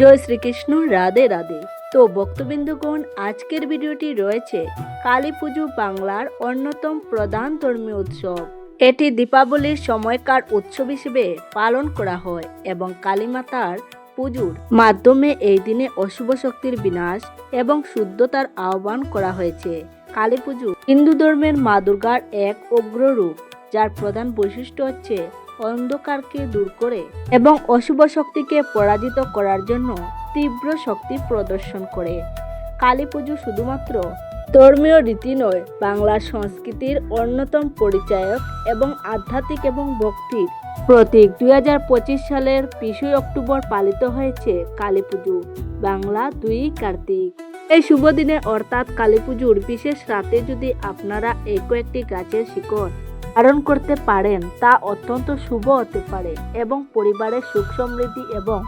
জয় শ্রীকৃষ্ণ, রাধে রাধে। তো ভক্তবৃন্দগণ, আজকের ভিডিওটি রয়েছে কালী পুজো বাংলার অন্যতম প্রধান ধর্মীয় উৎসব। এটি দীপাবলির সময়কার উৎসব হিসেবে পালন করা হয় এবং কালীমাতার পুজোর মাধ্যমে এই দিনে অশুভ শক্তির বিনাশ এবং শুদ্ধতার আহ্বান করা হয়েছে। কালী পুজো হিন্দু ধর্মের মা দুর্গার এক অগ্ররূপ, যার প্রধান বৈশিষ্ট্য হচ্ছে অন্ধকারকে দূর করে এবং অশুভ শক্তিকে পরাজিত করার জন্য তীব্র শক্তি প্রদর্শন করে। কালী পুজো শুধুমাত্র ধর্মীয় রীতি নয় বাংলার সংস্কৃতির অন্যতম পরিচায়ক এবং আধ্যাত্মিক এবং ভক্তির। প্রতীক দুই হাজার পঁচিশ সালের বিশই অক্টোবর পালিত হয়েছে কালী পুজো, বাংলা দুই কার্তিক। এই শুভ দিনে অর্থাৎ কালী পুজোর বিশেষ রাতে যদি আপনারা এই কয়েকটি গাছের শিকড় ধারণ করতে পারেন তা অত্যন্ত শুভ হতে পারে এবং পরিবারের সুখ সমৃদ্ধি এবং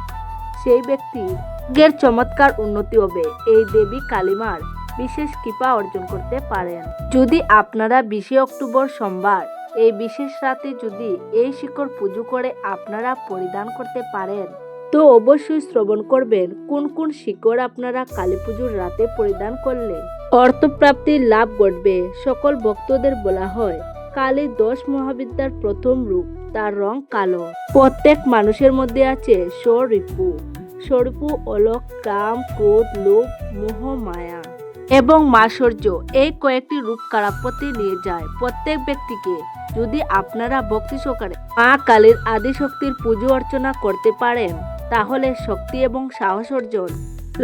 সেই ব্যক্তির চমৎকার উন্নতি হবে। এই দেবী কালিমার বিশেষ কৃপা অর্জন করতে পারেন। যদি আপনারা বিশে অক্টোবর সোমবার এই বিশেষ রাতে যদি এই শিকড় পুজো করে আপনারা পরিধান করতে পারেন, তো অবশ্যই শ্রবণ করবেন কোন কোন শিকড় আপনারা কালী পুজোর রাতে পরিধান করলে অর্থপ্রাপ্তির লাভ ঘটবে। সকল ভক্তদের বলা হয় কালী দশ মহাবিদ্যার প্রথম রূপ, তার রং কালো। প্রত্যেক মানুষের মধ্যে আছে স্বরিপু। স্বরূপু অলক, কাম, ক্রোধ, লোভ, মোহ, মায়া। এবং মাসর্য এই কয়েকটি রূপ কারাপতি নিয়ে যায়। প্রত্যেক ব্যক্তিকে যদি আপনারা ভক্তি সহকারে মা কালীর আদি শক্তির পুজো অর্চনা করতে পারেন, তাহলে শক্তি এবং সাহস অর্জন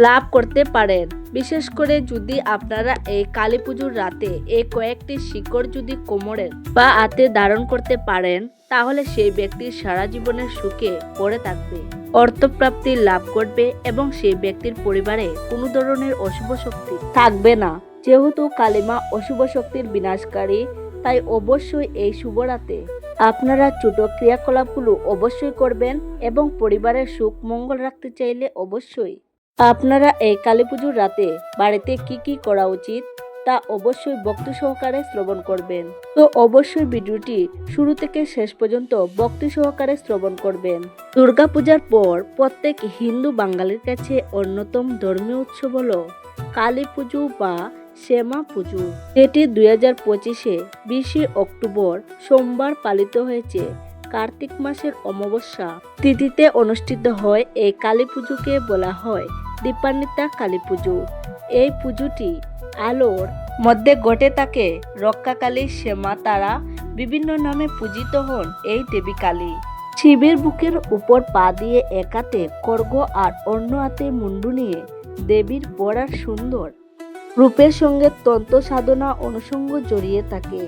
লাভ করতে পারেন। বিশেষ করে যদি আপনারা এই কালী পুজোর রাতে এই কয়েকটি শিকড় যদি কোমরের বা হাতে ধারণ করতে পারেন, তাহলে সেই ব্যক্তির সারা জীবনের সুখে পড়ে থাকবে, অর্থপ্রাপ্তি লাভ করবে এবং সেই ব্যক্তির পরিবারে কোনো ধরনের অশুভ শক্তি থাকবে না। যেহেতু কালিমা অশুভ শক্তির বিনাশকারী, তাই অবশ্যই এই শুভ রাতে আপনারা ছোট ক্রিয়াকলাপগুলো অবশ্যই করবেন এবং পরিবারের সুখ মঙ্গল রাখতে চাইলে অবশ্যই আপনারা এই কালী পুজোর রাতে বাড়িতে কি কি করা উচিত তা অবশ্যই ভক্তি সহকারে শ্রবণ করবেন। তো অবশ্যই ভিডিওটি শুরু থেকে শেষ পর্যন্ত ভক্তি সহকারে শ্রবণ করবেন। দুর্গাপূজার পর প্রত্যেক হিন্দু বাঙালির কাছে অন্যতম ধর্মীয় উৎসব হলো কালী পুজো বা শ্যামা পুজো। এটি দুই হাজার পঁচিশে বিশে অক্টোবর সোমবার পালিত হয়েছে কার্তিক মাসের অমাবস্যা। তিথিতে অনুষ্ঠিত হয় এই কালী পুজোকে বলা হয় দীপান্বিতা কালী পুজো। এই পুজোটি আলোর মধ্যে ঘটে থাকে রক্ষাকালী শ্যামা তারা বিভিন্ন নামে পূজিত হন এই দেবী কালী। শিবের বুকের উপর পা দিয়ে একাতে কর্গ আর অন্য হাতে মুন্ডু নিয়ে দেবীর বড়ার সুন্দর রূপের সঙ্গে তন্ত্র সাধনা অনুষঙ্গ জড়িয়ে থাকে।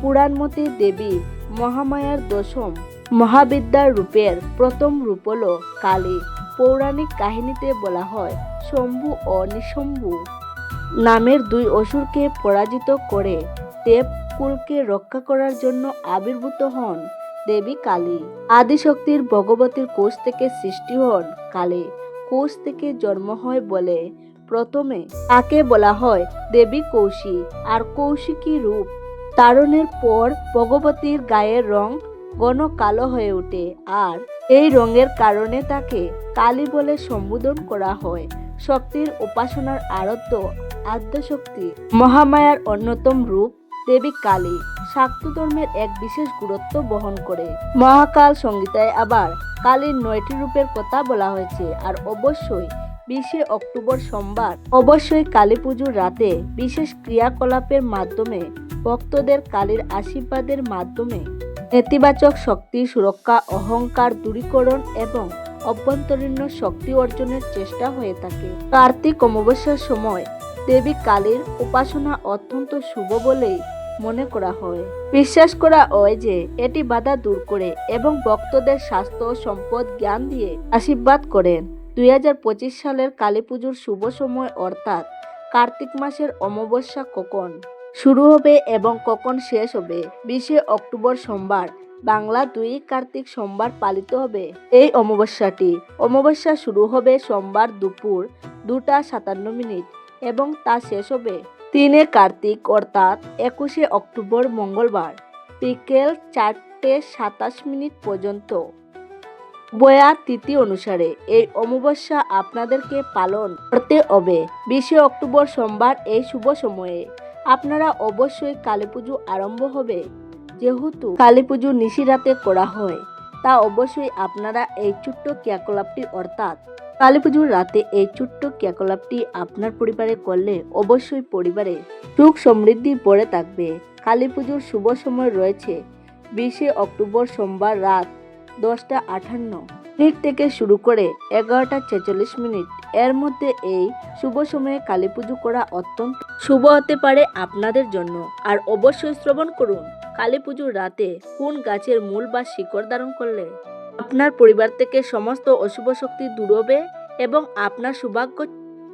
পুরাণ মতে দেবী মহামায়ার দশম মহাবিদ্যার রূপের প্রথম রূপ হল কালী। পৌরাণিক কাহিনীতে বলা হয়, শম্ভু ও নিশম্ভু নামের দুই অসুরকে পরাজিত করে দেবকুলকে রক্ষা করার জন্য আবির্ভূত হন দেবী কালী। আদিশক্তির ভগবতীর কোষ থেকে সৃষ্টি হন কালী। কোষ থেকে জন্ম হয় বলে প্রথমে তাকে বলা হয় দেবী কৌশী, আর কৌশিকী রূপ। তারণের পর ভগবতীর গায়ের রং ঘন কালো হয়ে ওঠে, আর এই রঙের কারণে তাকে কালী বলে সম্বোধন করা হয়। শক্তির উপাসনার আরত্য আদ্যশক্তি মহামায়ার অন্যতম রূপ দেবী কালী শাক্ত ধর্মের এক বিশেষ গুরুত্ব বহন করে। মহাকাল সংগীতায় আবার কালীর নয়টি রূপের কথা বলা হয়েছে আর অবশ্যই বিশে অক্টোবর সোমবার অবশ্যই কালী পুজোর রাতে বিশেষ ক্রিয়াকলাপের মাধ্যমে ভক্তদের কালীর আশীর্বাদের মাধ্যমে নেতিবাচক শক্তি, সুরক্ষা, অহংকার, দূরীকরণ এবং অভ্যন্তরীণ শক্তি অর্জনের চেষ্টা হয়ে থাকে। কার্তিক অমাবস্যার সময় দেবী কালীর উপাসনা অত্যন্ত শুভ বলেই মনে করা হয়। বিশ্বাস করা হয় যে এটি বাধা দূর করে এবং ভক্তদের স্বাস্থ্য, সম্পদ, জ্ঞান দিয়ে আশীর্বাদ করেন। দুই হাজার পঁচিশ সালের কালী পুজোর শুভ সময় অর্থাৎ কার্তিক মাসের অমাবস্যা কখন? শুরু হবে এবং কখন শেষ হবে? বিশে অক্টোবর সোমবার, বাংলা দুই কার্তিক সোমবার পালিত হবে। এই অমাবস্যাটি, অমাবস্যা শুরু হবে সোমবার দুপুর দুটা সাতান্ন মিনিট এবং তা শেষ হবে তিনে কার্তিক, অর্থাৎ একুশে অক্টোবর মঙ্গলবার, বিকেল চারটে সাতাশ মিনিট পর্যন্ত। বয়া তিথি অনুসারে এই অমাবস্যা আপনাদেরকে পালন করতে হবে। বিশে অক্টোবর সোমবার এই শুভ সময়ে। আপনারা অবশ্যই কালী পুজো আরম্ভ হবে যেহেতু কালী পুজো নিশিরাতে করা হয়। তা অবশ্যই আপনারা এই ছোট্ট ক্রিয়াকলাপটি, অর্থাৎ কালী পুজোর রাতে এই ছোট্ট ক্রিয়াকলাপটি আপনার পরিবারে করলে অবশ্যই পরিবারে সুখ সমৃদ্ধি পড়ে থাকবে। কালী পুজোর শুভ সময় রয়েছে বিশে অক্টোবর সোমবার রাত দশটা আটান্ন। মিনিট থেকে শুরু করে এগারোটা ছেচল্লিশ মিনিট। এর মধ্যে এই শুভ সময়ে কালী পুজো করা অত্যন্ত শুভ হতে পারে আপনাদের জন্য। আর অবশ্যই শ্রবণ করুন, কালী পুজোর রাতে কোন গাছের মূল বা শিকড় ধারণ করলে আপনার পরিবার থেকে সমস্ত অশুভ শক্তি দূর হবে এবং আপনার সৌভাগ্য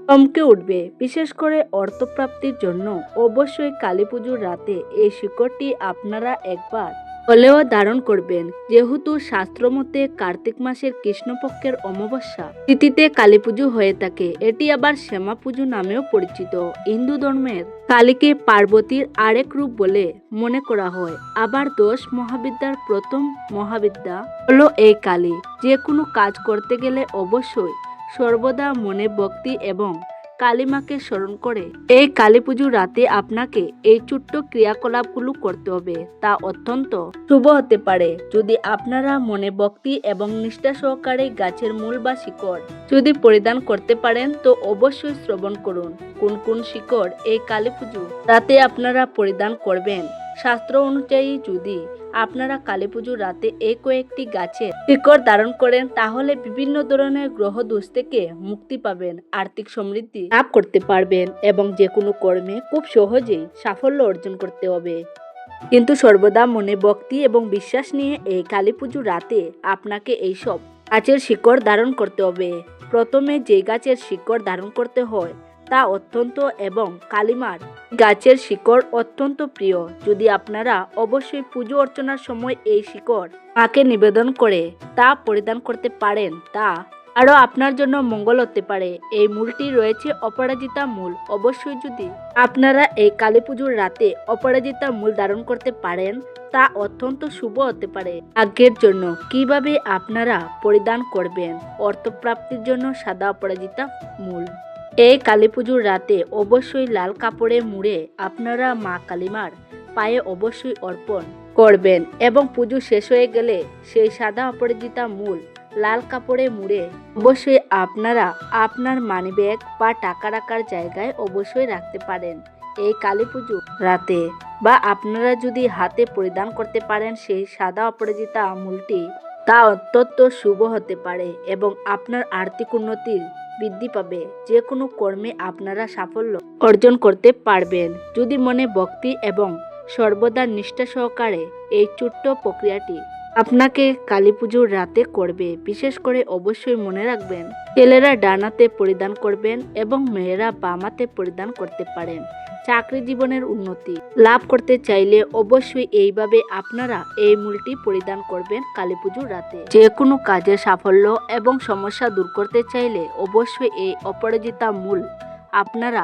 চমকে উঠবে। বিশেষ করে অর্থপ্রাপ্তির জন্য অবশ্যই কালী পুজোর রাতে এই শিকড়টি আপনারা একবার হলেও ধারণ করবেন, যেহেতু শাস্ত্রমতে কার্তিক মাসের কৃষ্ণপক্ষের অমাবস্যা। তিথিতে কালী পুজো হয়ে থাকে, এটি আবার শ্যামা পুজো নামেও পরিচিত। হিন্দু ধর্মের কালীকে পার্বতীর আরেক রূপ বলে মনে করা হয়। আবার দশ মহাবিদ্যার প্রথম মহাবিদ্যা হলো এই কালী। যে কোনো কাজ করতে গেলে অবশ্যই সর্বদা মনে ভক্তি এবং কালীমাকে স্মরণ করে, এই কালী পুজোর রাতে আপনাকে এই ছোট্ট ক্রিয়াকলাপগুলো করতে হবে। তা অত্যন্ত শুভ হতে পারে। যদি আপনারা মনে ভক্তি এবং নিষ্ঠা সহকারে গাছের মূল বা শিকড় যদি পরিধান করতে পারেন, তো অবশ্যই শ্রবণ করুন। কোন কোন শিকড় এই কালী পুজো রাতে আপনারা পরিধান করবেন? শাস্ত্র অনুযায়ী যদি আপনারা কালী পুজোর রাতে এই কয়েকটি গাছের শিকড় ধারণ করেন, তাহলে বিভিন্ন ধরনের গ্রহ দোষ থেকে মুক্তি পাবেন, আর্থিক সমৃদ্ধি লাভ করতে পারবেন এবং যে কোনো কর্মে খুব সহজেই সাফল্য অর্জন করতে হবে। কিন্তু সর্বদা মনে, ভক্তি এবং বিশ্বাস নিয়ে এই কালী পুজো রাতে আপনাকে এইসব গাছের শিকড় ধারণ করতে হবে। প্রথমে যে গাছের শিকড় ধারণ করতে হয় তা অত্যন্ত এবং কালিমার। গাছের শিকড় অত্যন্ত প্রিয়। যদি আপনারা অবশ্যই পুজো অর্চনার সময় এই শিকড় মাকে নিবেদন করে তা পরিধান করতে পারেন, তা আরও আপনার জন্য মঙ্গল হতে পারে। এই মূলটি রয়েছে অপরাজিতা মূল। অবশ্যই যদি আপনারা এই কালী পুজোর রাতে অপরাজিতা মূল ধারণ করতে পারেন, তা অত্যন্ত শুভ হতে পারে। ভাগ্যের জন্য কীভাবে আপনারা পরিধান করবেন? অর্থপ্রাপ্তির জন্য সাদা অপরাজিতা মূল। এই কালী পুজোর রাতে অবশ্যই লাল কাপড়ে মুড়ে আপনারা মা কালিমার পায়ে অবশ্যই অর্পণ করবেন এবং পুজো শেষ হয়ে গেলে সেই সাদা অপরাজিতা মূল লাল কাপড়ে মুড়ে অবশ্যই আপনারা আপনার মানিব্যাগ বা টাকা রাখার জায়গায় অবশ্যই রাখতে পারেন এই কালী পুজো রাতে। বা আপনারা যদি হাতে পরিধান করতে পারেন সেই সাদা অপরাজিতা মূলটি তা অত্যন্ত শুভ হতে পারে এবং আপনার আর্থিক উন্নতির বৃদ্ধি পাবে। যে কোনো কর্মে আপনারা সাফল্য অর্জন করতে পারবেন। যদি মনে ভক্তি এবং সর্বদা নিষ্ঠা সহকারে এই ছোট্ট প্রক্রিয়াটি আপনাকে কালী পুজোর রাতে করবে, বিশেষ করে অবশ্যই মনে রাখবেন, ছেলেরা ডানাতে পরিধান করবেন এবং মেয়েরা বামাতে পরিধান করতে পারেন। চাকরি জীবনের উন্নতি। লাভ করতে চাইলে অবশ্যই এইভাবে আপনারা এই মূলটি পরিধান করবেন কালী পুজোর রাতে। যে কোনো কাজে সাফল্য এবং সমস্যা দূর করতে চাইলে অবশ্যই এই অপরাজিতা মূল আপনারা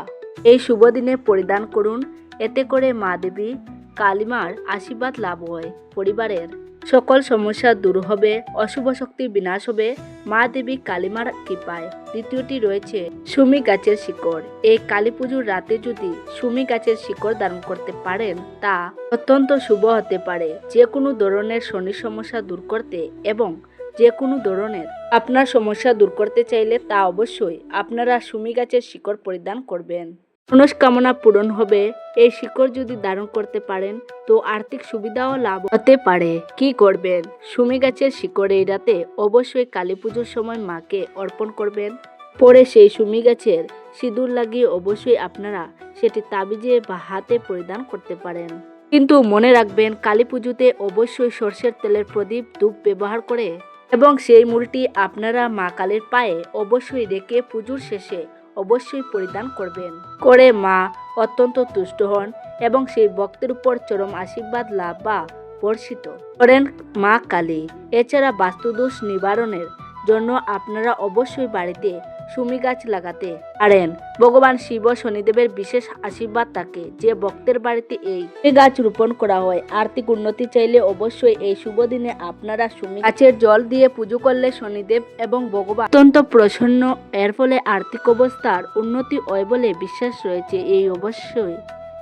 এই শুভ দিনে পরিধান করুন। এতে করে মা দেবী, কালিমার আশীর্বাদ লাভ হয়। পরিবারের সকল সমস্যা দূর হবে, অশুভ শক্তির বিনাশ হবে, মা দেবী কালিমার কৃপায়। দ্বিতীয়টি রয়েছে, সুমি গাছের শিকড়। এই কালী পুজোর রাতে যদি সুমি গাছের শিকড় ধারণ করতে পারেন, তা অত্যন্ত শুভ হতে পারে। যে কোনো ধরনের শনি সমস্যা দূর করতে এবং যে কোনো ধরনের আপনার সমস্যা দূর করতে চাইলে তা অবশ্যই আপনারা সুমি গাছের শিকড় পরিধান করবেন। মনস্কামনা পূরণ হবে। এই শিকড় যদি ধারণ করতে পারেন, তো আর্থিক সুবিধাও লাভ হতে পারে। কি করবেন? সুমি গাছের শিকড় এই রাতে অবশ্যই কালী পুজোর সময় মাকে অর্পণ করবেন। পরে সেই সুমি গাছের সিঁদুর লাগিয়ে অবশ্যই আপনারা সেটি তাবিজে বা হাতে পরিধান করতে পারেন। কিন্তু মনে রাখবেন, কালী পুজোতে অবশ্যই সর্ষের তেলের প্রদীপ, ধূপ ব্যবহার করে এবং সেই মূলটি আপনারা মা কালীর পায়ে অবশ্যই রেখে পুজোর শেষে অবশ্যই পরিধান করবেন। করে মা, অত্যন্ত তুষ্ট হন এবং সেই ভক্তের উপর চরম আশীর্বাদ লাভ বা বর্ষিত। করেন মা কালী। এছাড়া বাস্তুদোষ নিবারণের জন্য আপনারা অবশ্যই বাড়িতে সুমি গাছ লাগাতে। পারেন ভগবান শিব শনিদেবের বিশেষ আশীর্বাদ থাকে যে ভক্তের বাড়িতে এই গাছ রোপণ করা হয়। আর্থিক উন্নতি চাইলে অবশ্যই এই শুভ দিনে আপনারা সুমি গাছের জল দিয়ে পুজো করলে শনিদেব এবং ভগবান অত্যন্ত প্রসন্ন। এর ফলে আর্থিক অবস্থার উন্নতি হয় বলে বিশ্বাস রয়েছে। এই অবশ্যই।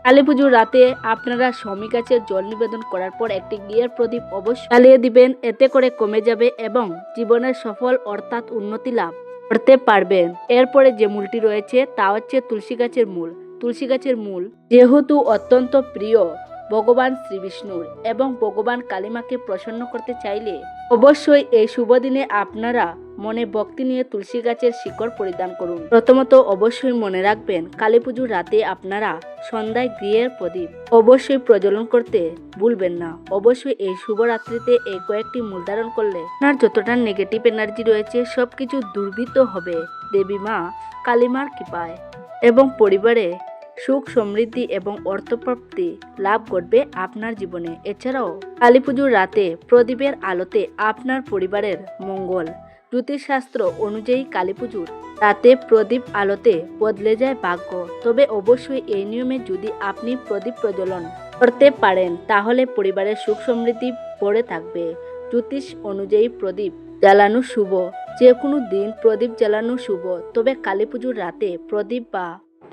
কালী পুজোর রাতে আপনারা স্বামী গাছের জল নিবেদন করার পর একটি গিয়ের প্রদীপ অবশ্যই জ্বালিয়ে দিবেন। এতে করে কমে যাবে এবং জীবনের সফল অর্থাৎ উন্নতি লাভ। করতে পারবেন এরপরে যে মূলটি রয়েছে তা হচ্ছে তুলসী গাছের মূল। তুলসী গাছের মূল যেহেতু অত্যন্ত প্রিয়, ভগবান শ্রীবিষ্ণুর এবং ভগবান কালীমাকে প্রসন্ন করতে চাইলে অবশ্যই এই শুভ দিনে আপনারা মনে ভক্তি নিয়ে তুলসী গাছের শিকড় পরিধান করুন। প্রথমত অবশ্যই মনে রাখবেন, কালী পুজোর রাতে আপনারা সন্ধ্যায় গৃহের প্রদীপ অবশ্যই প্রজ্বলন করতে ভুলবেন না। অবশ্যই এই শুভরাত্রিতে এই কয়েকটি মূল ধারণ করলে আপনার যতটা নেগেটিভ এনার্জি রয়েছে, সবকিছু দুর্বৃত হবে। দেবী মা কালীমার কৃপায়। এবং পরিবারে সুখ সমৃদ্ধি এবং অর্থপ্রাপ্তি লাভ করবে আপনার জীবনে। এছাড়াও কালী পুজোর রাতে প্রদীপের আলোতে আপনার পরিবারের মঙ্গল। জ্যোতিষশাস্ত্র অনুযায়ী কালী পুজোর রাতে প্রদীপ আলোতে বদলে যায় ভাগ্য। তবে অবশ্যই এই নিয়মে যদি আপনি প্রদীপ প্রজ্বলন করতে পারেন, তাহলে পরিবারের সুখ সমৃদ্ধি পড়ে থাকবে। জ্যোতিষ অনুযায়ী প্রদীপ জ্বালানো শুভ। যে কোনো দিন প্রদীপ জ্বালানো শুভ। তবে কালী পুজোর রাতে প্রদীপ বা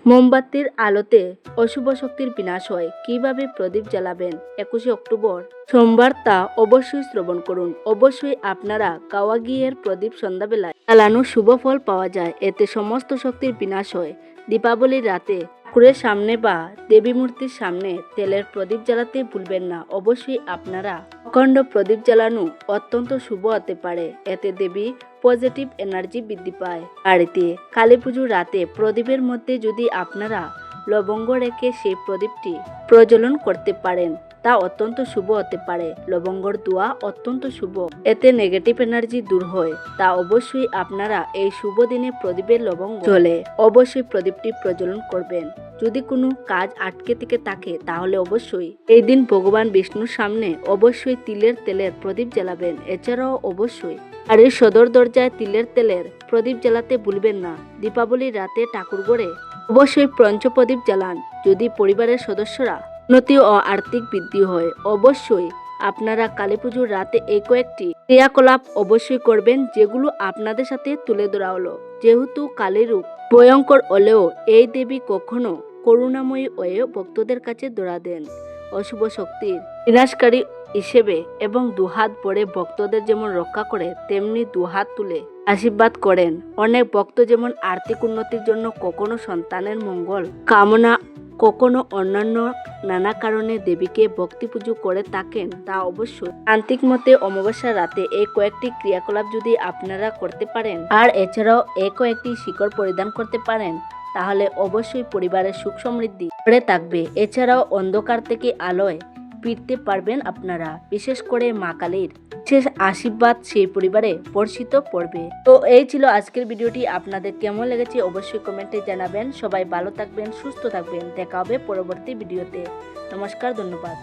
মোমবাতির আলোতে অশুভ শক্তির বিনাশ হয়। কীভাবে প্রদীপ জ্বালাবেন? একুশে অক্টোবর। সোমবার তা অবশ্যই শ্রবণ করুন। অবশ্যই আপনারা কাওয়াগিয়ের প্রদীপ সন্ধ্যাবেলায় জ্বালানো শুভ ফল পাওয়া যায়। এতে সমস্ত শক্তির বিনাশ হয়। দীপাবলির রাতে ঠাকুরের সামনে বা দেবী মূর্তির সামনে তেলের প্রদীপ জ্বালাতে ভুলবেন না। অবশ্যই আপনারা অখণ্ড প্রদীপ জ্বালানো অত্যন্ত শুভ হতে পারে। এতে দেবী পজিটিভ এনার্জি বৃদ্ধি পায়। বাড়িতে কালী পুজোর রাতে প্রদীপের মধ্যে যদি আপনারা লবঙ্গ রেখে সেই প্রদীপটি প্রজ্বলন করতে পারেন তা অত্যন্ত শুভ হতে পারে। লবঙ্গর দোয়া অত্যন্ত শুভ। এতে নেগেটিভ এনার্জি দূর হয়। তা অবশ্যই আপনারা এই শুভ দিনে প্রদীপের লবঙ্গ জ্বলে। অবশ্যই প্রদীপটি প্রজ্বলন করবেন। যদি কোনো কাজ আটকে থেকে থাকে, তাহলে অবশ্যই এই দিন ভগবান বিষ্ণুর সামনে অবশ্যই তিলের তেলের প্রদীপ জ্বালাবেন। এছাড়াও অবশ্যই আর এই সদর দরজায় তিলের তেলের প্রদীপ জ্বালাতে ভুলবেন না। দীপাবলির রাতে ঠাকুর গড়ে অবশ্যই পঞ্চপ্রদীপ জ্বালান। যদি পরিবারের সদস্যরা উন্নতি ও আর্থিক বৃদ্ধি হয়। অবশ্যই আপনারা কালী পুজোর রাতে এই কয়েকটি ক্রিয়াকলাপ অবশ্যই করবেন, যেগুলো আপনাদের সাথে তুলে ধরা হলো। যেহেতু কালীরূপ ভয়ঙ্কর হলেও এই দেবী কখনো করুণাময়ী হয়ে ভক্তদের কাছে ধরা দেন। অশুভ শক্তির বিনাশকারী হিসেবে এবং দুহাত ভরে ভক্তদের যেমন রক্ষা করে, তেমনি দুহাত তুলে আশীর্বাদ করেন। অনেক ভক্ত যেমন আর্থিক উন্নতির জন্য কখনো সন্তানের মঙ্গল কামনা, কখনো অন্যান্য নানা কারণে দেবীকে ভক্তি পুজো করে থাকেন, তা অবশ্যই তান্ত্রিক মতে অমাবস্যার রাতে এই কয়েকটি ক্রিয়াকলাপ যদি আপনারা করতে পারেন আর এছাড়াও এই কয়েকটি শিকড় পরিধান করতে পারেন, তাহলে অবশ্যই পরিবারের সুখ সমৃদ্ধি করে থাকবে। এছাড়াও অন্ধকার থেকে আলোয় ফিরতে পারবেন আপনারা, বিশেষ করে মা কালীর। শেষ আশীর্বাদ সেই পরিবারে বর্ষিত পড়বে। তো এই ছিল আজকের ভিডিওটি, আপনাদের কেমন লেগেছে অবশ্যই কমেন্টে জানাবেন। সবাই ভালো থাকবেন, সুস্থ থাকবেন। দেখা হবে পরবর্তী ভিডিওতে। নমস্কার, ধন্যবাদ।